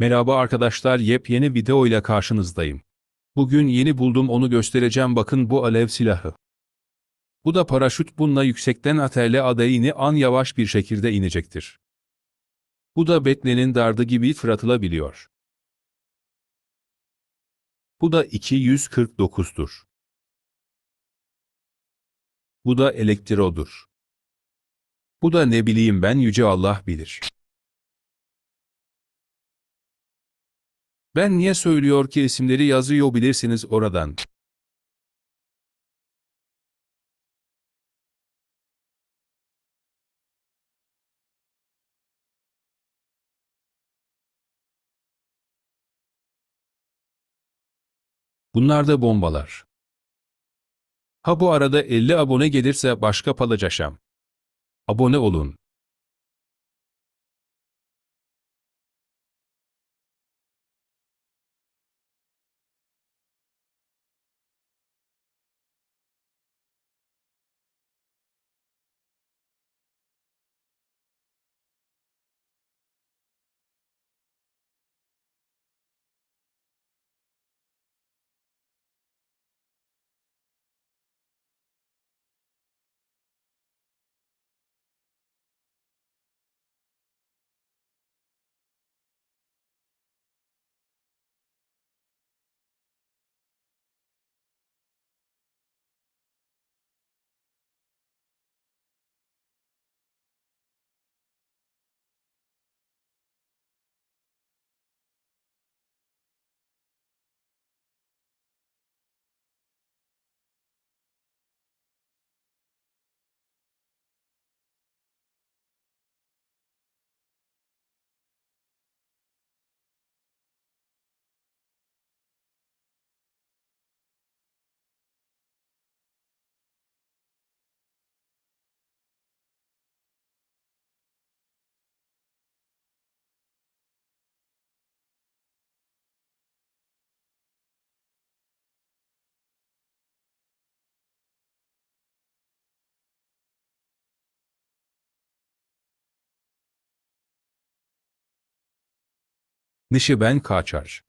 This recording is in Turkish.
Merhaba arkadaşlar yepyeni video ile karşınızdayım. Bugün yeni buldum onu göstereceğim bakın bu alev silahı. Bu da paraşüt bununla yüksekten aterle adayını an yavaş bir şekilde inecektir. Bu da Batman'in dardı gibi fırlatılabiliyor. Bu da 249'dur. Bu da elektrodur. Bu da ne bileyim ben yüce Allah bilir. Ben niye söylüyor ki isimleri yazıyor bilirsiniz oradan. Bunlar da bombalar. Ha bu arada 50 abone gelirse başka paylaşacağım. Abone olun. Nişi ben kaçar.